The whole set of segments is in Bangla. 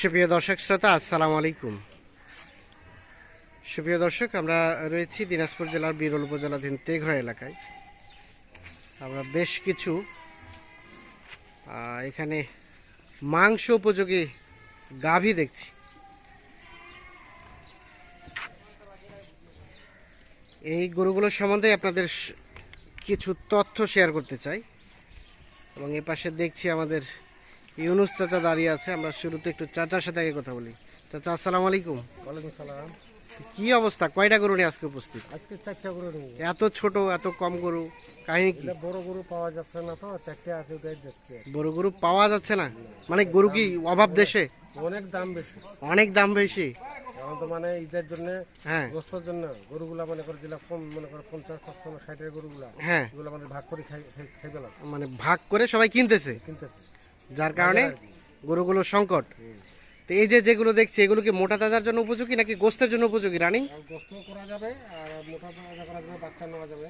সুপ্রিয় দর্শক শ্রোতা, আসসালামু আলাইকুম। সুপ্রিয় দর্শক, আমরা রয়েছি দিনাজপুর জেলার বিরল উপজেলাধীন তেঘরা এলাকায়। আমরা বেশ কিছু এখানে মাংস উপযোগী গাভী দেখছি। এই গরুগুলোর সম্বন্ধে আপনাদের কিছু তথ্য শেয়ার করতে চাই। এবং এ পাশে দেখছি আমাদের ইউনুস চাচা দাঁড়িয়ে আছে আমরা শুরুতে একটু চাচার সাথে আগে কথা বলি। চাচা আসসালামু আলাইকুম। ওয়ালাইকুম সালাম। কি অবস্থা? কয়টা গরু নিয়ে আজকে উপস্থিত? আজকে চারটা গরু নেব এত ছোট এত কম গরু কাহিনী কি? বড় গরু পাওয়া যাচ্ছে না তো চারটে আছে ওটাই যাচ্ছে। বড় গরু পাওয়া যাচ্ছে না? মানে গরু কি অভাব দেশে? অনেক দাম বেশি। অনেক দাম বেশি। এখন তো মানে ঈদের জন্য হ্যাঁ। গোস্তর জন্য গরুগুলা মনে করে কম মনে করে পঞ্চাশ পাঁচশো ষাটের গরুগুলা হ্যাঁ। এগুলো মানে ভাগ করে খাই খাই- খাই পেলাম মানে ভাগ করে সবাই কিনতেছে? কিনতেছে। যার কারণে গরুগুলো সংকট। তো এই যে যেগুলো দেখছি এগুলো কি মোটা তাজার জন্য উপযোগী নাকি গোস্তের জন্য উপযোগী রানিং? করা যাবে আর মোটা তাজা করা যাবে বাচ্চা নেওয়া যাবে।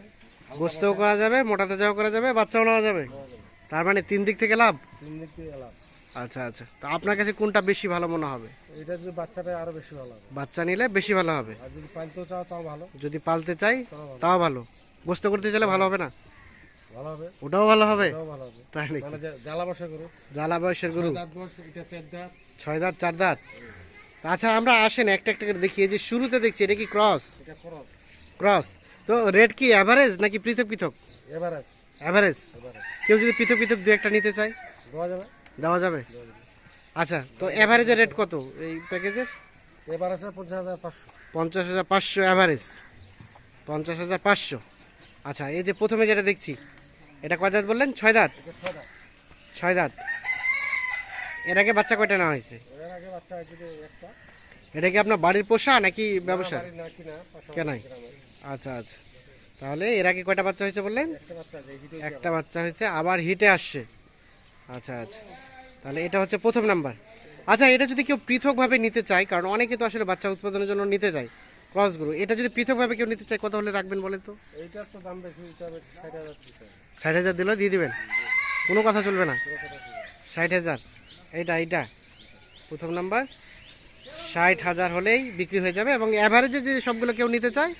গোস্তও করা যাবে মোটা তাজাও করা যাবে বাচ্চাও নেওয়া যাবে? তার মানে তিন দিক থেকে লাভ? তিন দিক আচ্ছা আচ্ছা। তো আপনার কাছে কোনটা বেশি ভালো মনে হবে? এটা যদি বাচ্চাটা আরও বেশি ভালো হবে। বাচ্চা নিলে বেশি ভালো হবে। আর যদি পালতেও চাও তাও ভালো। যদি পালতে চাই তাও ভালো। গোস্ত করতে চাইলে ভালো হবে না? ভালো হবে? ওটাও ভালো হবে? তাই নাকি? জ্বালা বসে গরু? জ্বালা বয়সের গরু? এটা চার দাঁত। ছয় দাঁত চার দাঁত? আচ্ছা আমরা আসেন একটা একটা করে দেখি। যে শুরুতে দেখছি এটা কি ক্রস এটা ক্রস তো রেট কি অ্যাভারেজ নাকি পৃথক পৃথক? অ্যাভারেজ কেউ যদি পৃথক পৃথক দু একটা নিতে চায়? দেওয়া যাবে? দেওয়া যাবে? আচ্ছা তো অ্যাভারেজের রেট কত এই প্যাকেজের এবার পঞ্চাশ হাজার পাঁচশো। পঞ্চাশ হাজার পাঁচশো অ্যাভারেজ পঞ্চাশ হাজার পাঁচশো। আচ্ছা এই যে প্রথমে যেটা দেখছি এটা কয় দাঁত বললেন? ছয় দাঁত? ছয় দাঁত। এর আগে বাচ্চা কয়টা নেওয়া হয়েছে? এটা কি আপনার বাড়ির পোষা নাকি ব্যবসা কেনাই। আচ্ছা আচ্ছা। তাহলে এর আগে কয়টা বাচ্চা হয়েছে বললেন? একটা বাচ্চা একটা বাচ্চা হয়েছে আবার হিটে আসছে। আচ্ছা আচ্ছা। তাহলে এটা হচ্ছে প্রথম নাম্বার। আচ্ছা এটা যদি কেউ পৃথকভাবে নিতে চায় কারণ অনেকে তো আসলে বাচ্চা উৎপাদনের জন্য নিতে চায় ক্রস গরু। এটা যদি পৃথকভাবে কেউ নিতে চায় কত হলে রাখবেন বলেন তো? এইটার তো দাম বেশি হবে ষাট হাজার দিতে। দিলেও দিয়ে দিবেন? কোনো কথা চলবে না। ষাট হাজার। এইটা এইটা। প্রথম নাম্বার। ষাট হাজার হলেই বিক্রি হয়ে যাবে এবং অ্যাভারেজে যে সবগুলো কেউ নিতে চায়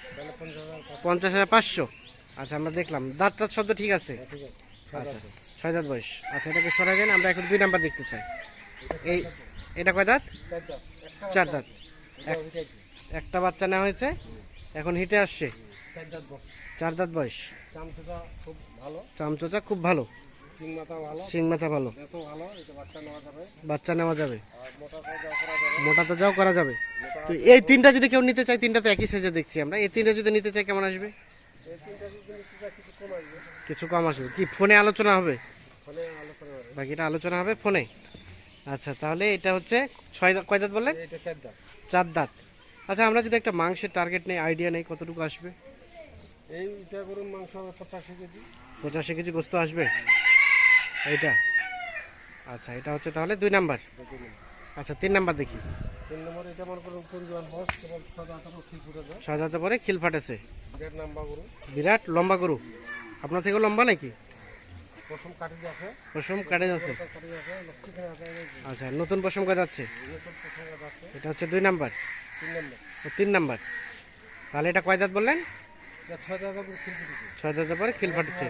পঞ্চাশ হাজার পাঁচশো। আচ্ছা আমরা দেখলাম। দাঁত টাত শব্দ ঠিক আছে? ঠিক আচ্ছা ছয় দাঁত বয়স। আচ্ছা এটাকে সরাই দেন। আমরা এখন দুই নাম্বার দেখতে চাই। এই এটা কয় দাঁত? চার দাঁত। একটা বাচ্চা নেওয়া হয়েছে। এখন হিটে আসছে। চার দাঁত বয়স। চামচোচা খুব ভালো। সিং মাথা ভালো। বাচ্চা নেওয়া যাবে। মোটা তো যাও করা যাবে। তো এই তিনটা যদি কেউ নিতে চায় তিনটা তো একই সাইজে দেখছি আমরা। এই তিনটা যদি নিতে চাই কেমন আসবে? কিছু কম আসবে। কি ফোনে আলোচনা হবে? ফোনে আলোচনা হবে। বাকিটা আলোচনা হবে ফোনে। আচ্ছা তাহলে এটা হচ্ছে ছয় কয় দাঁত বললেন? চার দাঁত। আচ্ছা আমরা যদি একটা মাংসের টার্গেট নেই আইডিয়া নেই কতটুকু আসবে? এইটা করুন মাংস হবে পঁচাশি কেজি। পঁচাশি কেজি গোস্ত আসবে? এইটা? আচ্ছা এটা হচ্ছে তাহলে দুই নাম্বার। আচ্ছা তিন নাম্বার দেখি। তিন নম্বর এটা মনে করুন বস কেবল ছয় দাঁত পরে খিল ফাটেছে। গরু। বিরাট লম্বা গরু। আপনার লম্বা নাকি? পশম কাটি আছে পশম কাটে যাচ্ছে। আচ্ছা নতুন পশম কাজ যাচ্ছে এই সব পশম কাটা আছে এটা হচ্ছে দুই নাম্বার। তিন নম্বর। ও তিন নাম্বার। তাহলে এটা কয় দাঁত বললেন? ছয় দাঁতের পরে খিল ফাটছে।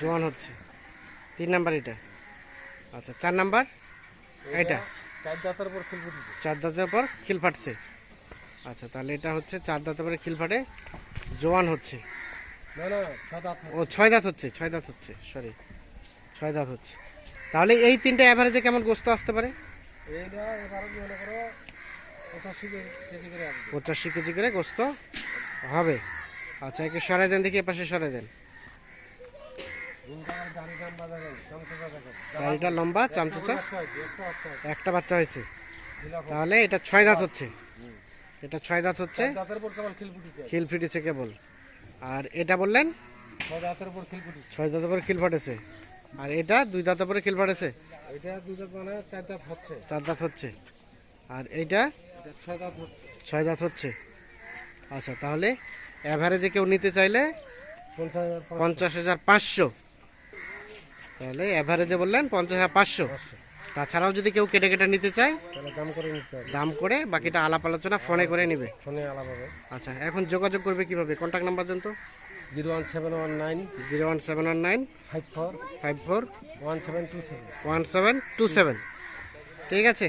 জোয়ান হচ্ছে। তিন নাম্বার এটা। আচ্ছা চার নাম্বার? এটা চার দাঁতের পর খিল ফাটছে। আচ্ছা তাহলে এটা হচ্ছে চার দাঁতের পরে খিল ফাটে। জোয়ান হচ্ছে। ও ছয় দাঁত হচ্ছে ছয় দাঁত হচ্ছে সরি ছয় দাঁত হচ্ছে। তাহলে এই তিনটে অ্যাভারেজে কেমন গোস্ত আসতে পারে? এইটা পঁচাশি কেজি করে গোস্ত হবে। আচ্ছা একে সরাই দেন দেখি এপাশে সরাই দেন। চমচা গাড়িটা লম্বা চামচুচা একটা বাচ্চা হয়েছে। তাহলে এটা ছয় দাঁত হচ্ছে। এটা ছয় দাঁত হচ্ছে। উপর খিল ফিটেছে। কেবল। আর এটা বললেন? ছয় দাঁতের উপর দিচ্ছে ছয় দাঁতের পরে খিল ফাটেছে। আর এটা দুই দাঁতের পরে খিল ফাটেছে? এটা দুই দাঁত মানে চার দাঁত হচ্ছে। চার দাঁত হচ্ছে। আর এইটা? ছয় দাঁত হচ্ছে। ছয় দাঁত হচ্ছে আচ্ছা তাহলে অ্যাভারেজে কেউ নিতে চাইলে পঞ্চাশ হাজার পাঁচশো। তাহলে অ্যাভারেজে বললেন পঞ্চাশ হাজার পাঁচশো। তাছাড়াও যদি কেউ কেটে কেটে নিতে চায় দাম করে নিতে দাম করে বাকিটা আলাপ আলোচনা ফোনে করে নেবে। ফোনে আলাপ হবে। আচ্ছা এখন যোগাযোগ করবে কীভাবে? কন্ট্যাক্ট নাম্বার দেন তো। Zero one seven one nine zero one seven one nine five four five four one seven two seven. One seven two seven. ঠিক আছে।